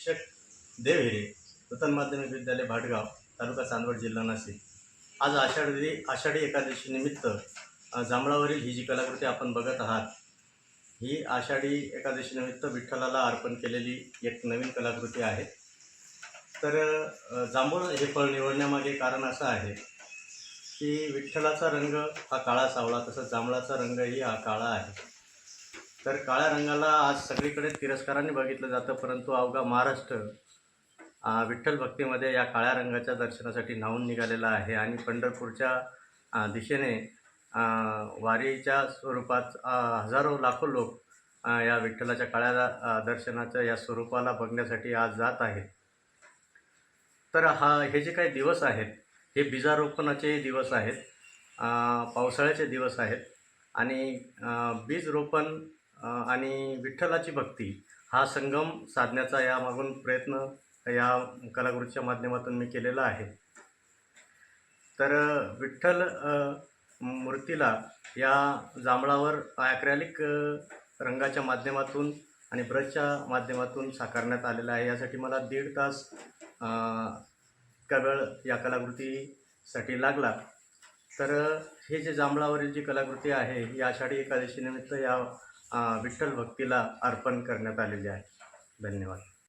शिक्षक देवहिरे नूतन माध्यमिक विद्यालय भाटगाव तालुका चांदवड जिल्हा नाशिक. आज आषाढी आषाढी एकादशीनिमित्त जांभळावरील ही जी कलाकृती आपण बघत आहात ही आषाढी एकादशीनिमित्त विठ्ठलाला अर्पण केलेली एक नवीन कलाकृती आहे. तर जांभूळ हे फळ निवडण्यामागे कारण असं आहे की विठ्ठलाचा रंग हा काळा सावळा तसंच जांभळाचा रंगही हा काळा आहे. तर काळ्या रंगाला आज सगळीकडे तिरस्काराने बघितलं जातं परंतु अवघा महाराष्ट्र विठ्ठल भक्तीमध्ये या काळ्या रंगाच्या दर्शनासाठी न्हावून निघालेला आहे. आणि पंढरपूरच्या दिशेने वारीच्या स्वरूपात हजारो लाखो लोक या विठ्ठलाच्या काळ्या दर्शनाच्या या स्वरूपाला बघण्यासाठी आज जात आहेत. तर हा हे जे काही दिवस आहेत हे बीजारोपणाचे दिवस आहेत पावसाळ्याचे दिवस आहेत. आणि बीज रोपण आणि विठ्ठलाची भक्ती हा संगम साधण्याचा यामागून प्रयत्न या कलाकृतीच्या माध्यमातून मी केलेला आहे. तर विठ्ठल मूर्तीला या जांभळावर ॲक्रॅलिक रंगाच्या माध्यमातून आणि ब्रशच्या माध्यमातून साकारण्यात आलेला आहे. यासाठी मला दीड तास अ, इतका वेळ या कलाकृतीसाठी लागला. तर हे जे जांभळावरील जी कलाकृती आहे ही आषाढी एकादशीनिमित्त या विठ्ठल भक्तीला अर्पण करण्यात आलेली आहे. धन्यवाद.